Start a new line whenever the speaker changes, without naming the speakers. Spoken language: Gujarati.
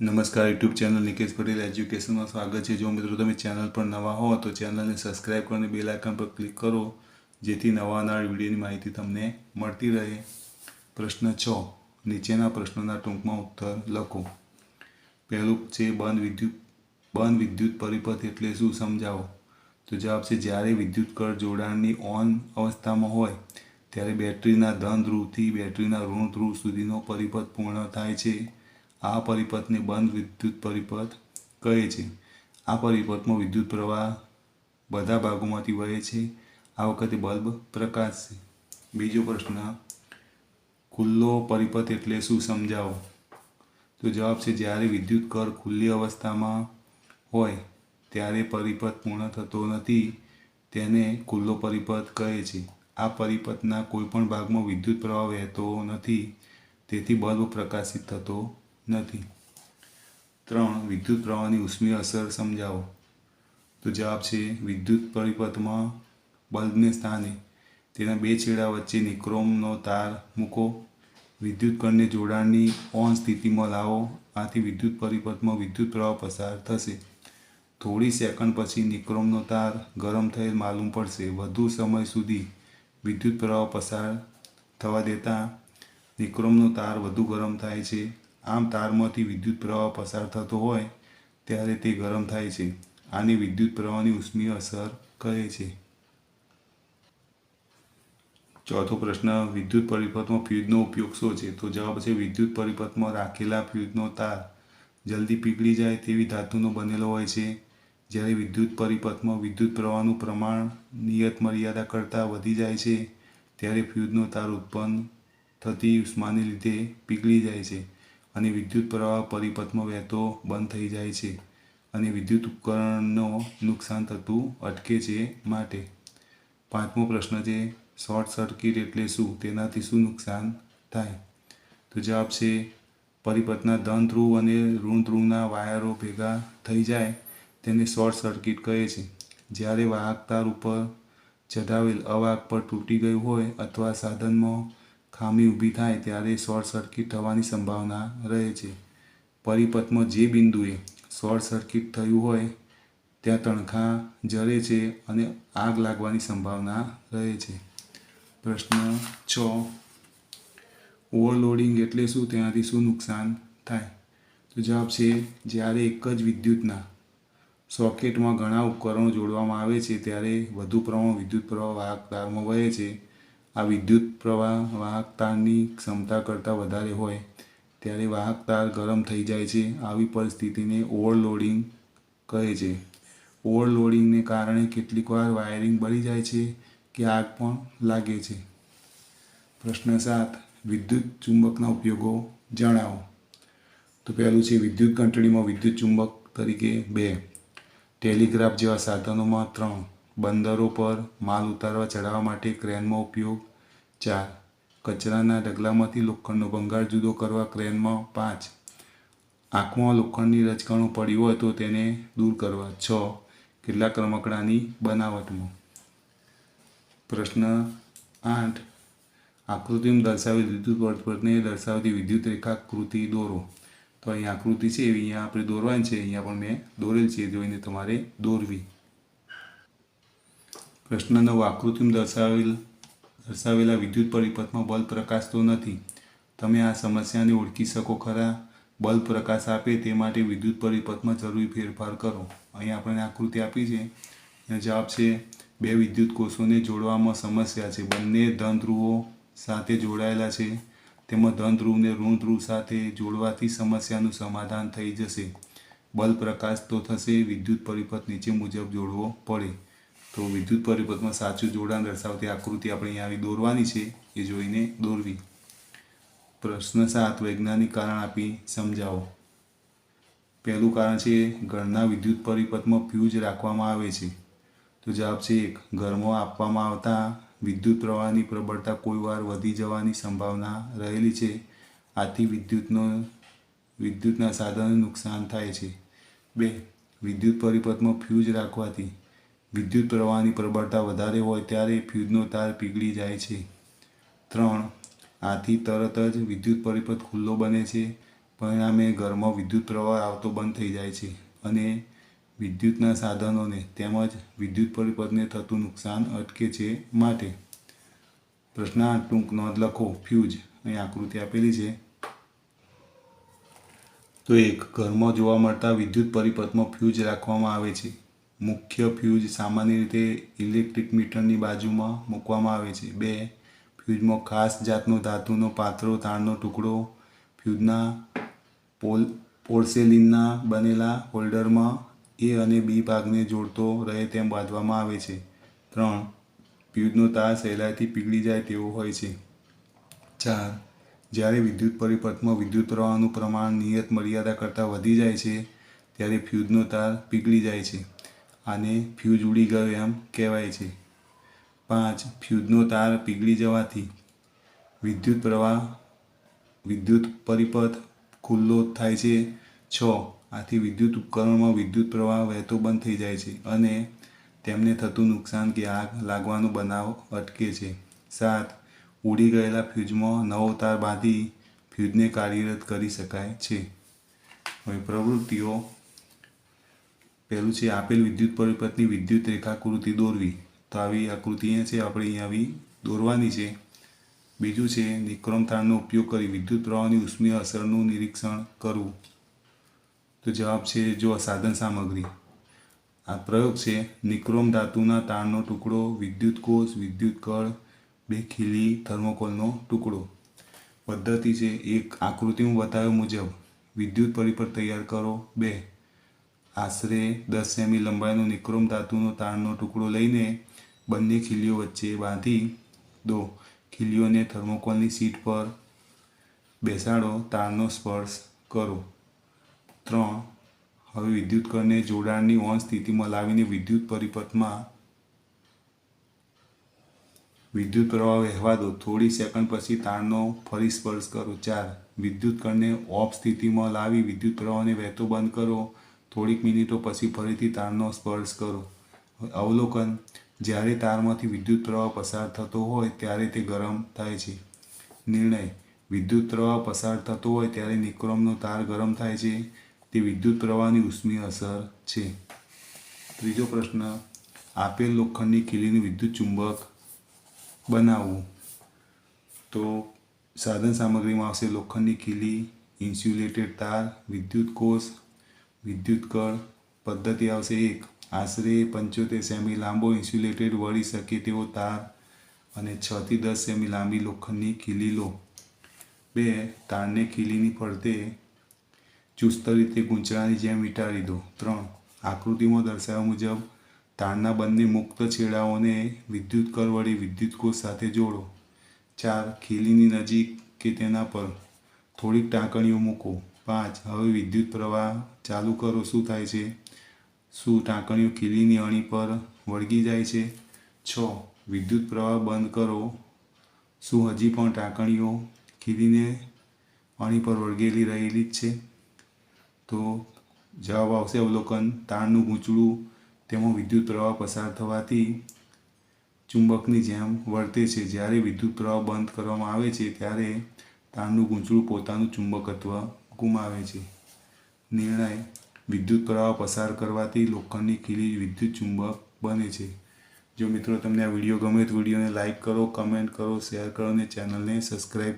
નમસ્કાર, યુટ્યુબ ચેનલ નિકેશ પટેલ એજ્યુકેશનમાં સ્વાગત છે. જો મિત્રો તમે ચેનલ પર નવા હો, તો ચેનલને સબસ્ક્રાઇબ કરીને બેલ આઇકન પર ક્લિક કરો, જેથી નવા નવા વિડીયોની માહિતી તમને મળતી રહે. પ્રશ્ન છ, નીચેના પ્રશ્નોના ટૂંકમાં ઉત્તર લખો. પહેલું છે બંધ વિદ્યુત બંધ વિદ્યુત પરિપથ એટલે શું? સમજાવો. તો જવાબ છે, જ્યારે વિદ્યુત કર જોડાણની ઓન અવસ્થામાં હોય, ત્યારે બેટરીના ધન ધ્રુવથી બેટરીના ઋણ ધ્રુવ સુધીનો પરિપથ પૂર્ણ થાય છે. આ પરિપથને બંધ વિદ્યુત પરિપથ કહે છે. આ પરિપથમાં વિદ્યુત પ્રવાહ બધા ભાગોમાંથી વહે છે. આ વખતે બલ્બ પ્રકાશશે બીજો પ્રશ્ન, ખુલ્લો પરિપથ એટલે શું સમજાવો? તો જવાબ છે, જ્યારે વિદ્યુત કર ખુલ્લી અવસ્થામાં હોય, ત્યારે પરિપથ પૂર્ણ થતો નથી. તેને ખુલ્લો પરિપથ કહે છે. આ પરિપથના કોઈપણ ભાગમાં વિદ્યુત પ્રવાહ વહેતો નથી. તેથી બલ્બ પ્રકાશિત થતો નથી. ત્રણ, વિદ્યુત પ્રવાહની ઉષ્મીય અસર સમજાવો. તો જવાબ છે, વિદ્યુત પરિપથમાં બલ્બને સ્થાને. તેના બે છેડા વચ્ચે નિક્રોમનો તાર મૂકો. વિદ્યુત કણને જોડાણની ઓન સ્થિતિમાં લાવો. આથી વિદ્યુત પરિપથમાં વિદ્યુત પ્રવાહ પસાર થશે. થોડી સેકન્ડ પછી નિક્રોમનો તાર ગરમ થયેલ માલુમ પડશે. વધુ સમય સુધી વિદ્યુત પ્રવાહ પસાર થવા દેતા નિક્રોમનો તાર વધુ ગરમ થાય છે. આમ તારમાંથી વિદ્યુત પ્રવાહ પસાર થતો હોય, ત્યારે તે ગરમ થાય છે. આને વિદ્યુત પ્રવાહની ઉષ્મીય અસર કહે છે. ચોથો પ્રશ્ન, વિદ્યુત પરિપથમાં ફ્યુઝનો ઉપયોગ શું છે? તો જવાબ છે, વિદ્યુત પરિપથમાં રાખેલા ફ્યુઝનો તાર જલ્દી પીગળી જાય તેવી ધાતુનો બનેલો હોય છે. જ્યારે વિદ્યુત પરિપથમાં વિદ્યુત પ્રવાહનું પ્રમાણ નિયત મર્યાદા કરતાં વધી જાય છે, ત્યારે ફ્યુઝનો તાર ઉત્પન્ન થતી ઉષ્માને લીધે પીગળી જાય છે. અને વિદ્યુત પ્રવાહ પરિપથમાં વહેતો બંધ થઈ જાય છે અને વિદ્યુત ઉપકરણનો નુકસાન થતું અટકે છે માટે. પાંચમો પ્રશ્ન છે, શોર્ટ સર્કિટ એટલે શું? તેનાથી શું નુકસાન થાય? તો જવાબ છે, પરિપથના ધન ધ્રુવ અને ઋણ ધ્રુવના વાયરો ભેગા થઈ જાય તેને શોર્ટ સર્કિટ કહે છે. જ્યારે વાહક તાર ઉપર ચઢાવેલ અવાહક પર તૂટી ગયું હોય અથવા સાધનમાં ખામી ઊભી થાય ત્યારે શોર્ટ સર્કિટ થવાની સંભાવના રહે છે. પરિપથમાં જે બિંદુએ શોર્ટ સર્કિટ થયું હોય, ત્યાં તણખા જરે છે અને આગ લાગવાની સંભાવના રહે છે. પ્રશ્ન છ. ઓવરલોડિંગ એટલે શું? તેનાથી શું નુકસાન થાય? તો જવાબ છે, જ્યારે એક જ વિદ્યુતના સોકેટમાં ઘણા ઉપકરણો જોડવામાં આવે છે, ત્યારે વધુ પ્રમાણ વિદ્યુત પ્રવાહ વાહક તારમાં વહે છે. આ વિદ્યુત પ્રવાહ વાહક તારની ક્ષમતા કરતાં વધારે હોય, ત્યારે વાહક તાર ગરમ થઈ જાય છે, આવી પરિસ્થિતિને ઓવરલોડિંગ કહે છે. ઓવરલોડિંગને કારણે કેટલીકવાર વાયરિંગ બળી જાય છે કે આગ પણ લાગે છે. પ્રશ્ન સાત, વિદ્યુત ચુંબકના ઉપયોગો જણાવો. તો પહેલું છે, વિદ્યુત ઘંટડીમાં વિદ્યુત ચુંબક તરીકે બે. ટેલિગ્રાફ જેવા સાધનોમાં ત્રણ. બંદરો પર માલ ઉતારવા ચડાવવા માટે ક્રેનમાં ઉપયોગ ચાર. કચરાના ઢગલામાંથી લોખંડનો ભંગાર જુદો કરવા ક્રેનમાં પાંચ. આંખમાં લોખંડની રચકણો પડ્યું હોય તો તેને દૂર કરવા છ. કેટલાક રમકડાની બનાવટમાં. પ્રશ્ન આઠ. આકૃતિમાં દર્શાવેલ વિદ્યુત વર્તપટને દર્શાવતી વિદ્યુત રેખાકૃતિ દોરો. તો અહીં આકૃતિ છે, એવી અહીંયા આપણે દોરવાની છે. અહીંયા પણ મેં દોરેલ છે જોઈને તમારે દોરવી. પ્રશ્ન નવ. આકૃતિમાં દર્શાવેલ દર્શાવેલા વિદ્યુત પરિપથમાં બલ્બ પ્રકાશતો નથી. તમે આ સમસ્યાને ઓળખી શકો ખરા. બલ્બ પ્રકાશ આપે તે માટે વિદ્યુત પરિપથમાં જરૂરી ફેરફાર કરો. અહીં આપણને આકૃતિ આપી છે. એનો જવાબ છે, બે વિદ્યુત કોષોને જોડવામાં સમસ્યા છે. બંને ધન ધ્રુવો સાથે જોડાયેલા છે. તેમાં ધન ધ્રુવને ઋણ ધ્રુવ સાથે જોડવાથી સમસ્યાનું સમાધાન થઈ જશે. બલ્બ પ્રકાશ તો થશે, વિદ્યુત પરિપથ નીચે મુજબ જોડવો પડે. તો વિદ્યુત પરિપથમાં સાચું જોડાણ દર્શાવતી આકૃતિ આપણે અહીંયા આવી દોરવાની છે, એ જોઈને દોરવી. પ્રશ્ન સાત, વૈજ્ઞાનિક કારણ આપી સમજાવો. પહેલું કારણ છે, ઘરના વિદ્યુત પરિપથમાં ફ્યુઝ રાખવામાં આવે છે. તો જવાબ છે એક, ઘરમાં આપવામાં આવતા વિદ્યુત પ્રવાહની પ્રબળતા કોઈ વાર વધી જવાની સંભાવના રહેલી છે. આથી વિદ્યુતનો, વિદ્યુતના સાધનને નુકસાન થાય છે. બે, વિદ્યુત પરિપથમાં ફ્યુઝ રાખવાથી વિદ્યુત પ્રવાહની પ્રબળતા વધારે હોય ત્યારે ફ્યુઝનો તાર પીગળી જાય છે. ત્રણ, આથી તરત જ વિદ્યુત પરિપથ ખુલ્લો બને છે. પરિણામે ઘરમાં વિદ્યુત પ્રવાહ આવતો બંધ થઈ જાય છે અને વિદ્યુતના સાધનોને તેમજ વિદ્યુત પરિપથને થતું નુકસાન અટકે છે માટે. પ્રશ્ન ટૂંક નોંધ લખો. ફ્યુઝ, અહીં આકૃતિ આપેલી છે. તો એક, ઘરમાં જોવા મળતા વિદ્યુત પરિપથમાં ફ્યુઝ રાખવામાં આવે છે. મુખ્ય ફ્યુઝ સામાન્ય રીતે ઇલેક્ટ્રિક મીટરની બાજુમાં મૂકવામાં આવે છે. બે, ફ્યુઝમાં ખાસ જાતનો ધાતુનો પાતળો તાળનો ટુકડો. ફ્યુઝના પોલ, પોર્સેલિનના બનેલા હોલ્ડરમાં એ અને બી ભાગને જોડતો રહે તેમ બાંધવામાં આવે છે. ત્રણ, ફ્યુઝનો તાર સહેલાઈથી પીગળી જાય તેવો હોય છે. ચાર, જ્યારે વિદ્યુત પરિપથમાં વિદ્યુત પ્રવાહનું પ્રમાણ નિયત મર્યાદા કરતાં વધી જાય છે, ત્યારે ફ્યુઝનો તાર પીગળી જાય છે. આને ફ્યુઝ ઉડી ગયો એમ કહેવાય છે. પાંચ, ફ્યુઝનો તાર પીગળી જવાથી વિદ્યુત પ્રવાહ, વિદ્યુત પરિપથ ખુલ્લો થાય છે. છ, આથી વિદ્યુત ઉપકરણમાં વિદ્યુત પ્રવાહ વહેતો બંધ થઈ જાય છે અને તેમને થતું નુકસાન કે આગ લાગવાનો બનાવ અટકે છે. સાત, ઉડી ગયેલા ફ્યુઝમાં નવો તાર બાંધી ફ્યુઝને કાર્યરત કરી શકાય છે. હવે પ્રવૃત્તિઓ પહેલું છે આપેલ વિદ્યુત પરિપથની વિદ્યુત રેખાકૃતિ દોરવી. તો આવી આકૃતિ અહીંયા છે, આપણે અહીંયા આવી દોરવાની છે. બીજું છે, નિક્રમ તારનો ઉપયોગ કરી વિદ્યુત પ્રવાહની ઉષ્મીય અસરનું નિરીક્ષણ કરવું. તો જવાબ છે, જો સાધન સામગ્રી. આ પ્રયોગ છે, નિક્રોમ ધાતુના તારનો ટુકડો, વિદ્યુત કોષ, વિદ્યુત કળ, બે ખીલી થર્મોકોલનો ટુકડો. પદ્ધતિ છે, એક આકૃતિમાં બતાવ્યા મુજબ. વિદ્યુત પરિપથ તૈયાર કરો, બે. આશરે દસ સેમી લંબાઈનો નિક્રોમ ધાતુનો તાણનો ટુકડો લઈને બંને ખીલીઓ વચ્ચે બાંધી દો. ખીલીઓને થર્મોકોલની સીટ પર બેસાડો તારનો સ્પર્શ કરો. ત્રણ, હવે વિદ્યુત કરને જોડાણની ઓન સ્થિતિમાં લાવીને વિદ્યુત પરિપથમાં વિદ્યુત પ્રવાહ વહેવા દો. થોડી સેકન્ડ પછી તારનો ફરી સ્પર્શ કરો. ચાર વિદ્યુત કરને ઓફ સ્થિતિમાં લાવી વિદ્યુત પ્રવાહને વહેતો બંધ કરો. થોડીક મિનિટો પછી ફરીથી તારનો સ્પર્શ કરો. અવલોકન, જ્યારે તારમાંથી વિદ્યુત પ્રવાહ પસાર થતો હોય ત્યારે તે ગરમ થાય છે. નિર્ણય, વિદ્યુત પ્રવાહ પસાર થતો હોય ત્યારે નિક્રોમનો તાર ગરમ થાય છે. તે વિદ્યુત પ્રવાહની ઉષ્મી અસર છે. ત્રીજો પ્રશ્ન, આપેલ લોખંડની ખીલીનું વિદ્યુત ચુંબક બનાવવું. તો સાધન સામગ્રીમાં આવશે લોખંડની ખીલી, ઇન્સ્યુલેટેડ તાર, વિદ્યુત કોષ વિદ્યુત કળ પદ્ધતિ આવશે એક. આશરે પંચોતેર સેમી લાંબો ઇન્સ્યુલેટેડ વળી શકે તેવો તાર અને છથી દસ સેમી લાંબી લોખંડની ખીલી લો. બે, તારને ખીલીની ફરતે ચુસ્ત રીતે ગૂંચળાની જેમ વીંટાળી દો. ત્રણ, આકૃતિમાં દર્શાવ્યા મુજબ તારના બંને મુક્ત છેડાઓને વિદ્યુત કર વડે વિદ્યુત કોષ સાથે જોડો. ચાર, ખીલીની નજીક કે તેના પર થોડીક ટાંકણીઓ મૂકો. પાંચ, હવે વિદ્યુત પ્રવાહ ચાલુ કરો, શું થાય છે? શું ટાંકણીઓ ખીલીની અણી પર વળગી જાય છે? છ, વિદ્યુત પ્રવાહ બંધ કરો. શું હજી પણ ટાંકણીઓ ખીલીને અણી પર વળગેલી રહેલી જ છે? તો જવાબ આવશે અવલોકન. તારનું ગૂંચળું, તેમાં વિદ્યુત પ્રવાહ પસાર થવાથી ચુંબકની જેમ વર્તે છે. જ્યારે વિદ્યુત પ્રવાહ બંધ કરવામાં આવે છે, ત્યારે તારનું ગૂંચળું પોતાનું ચુંબકત્વ ગુમાવે છે. નિર્ણય, વિદ્યુત પ્રવાહ પસાર કરવાથી લોખંડની ખીલી વિદ્યુત ચુંબક બને છે. જો મિત્રો તમને આ વીડિયો ગમે તો વિડીયોને લાઇક કરો કમેન્ટ કરો શેર કરો અને ચેનલને સબસ્ક્રાઈબ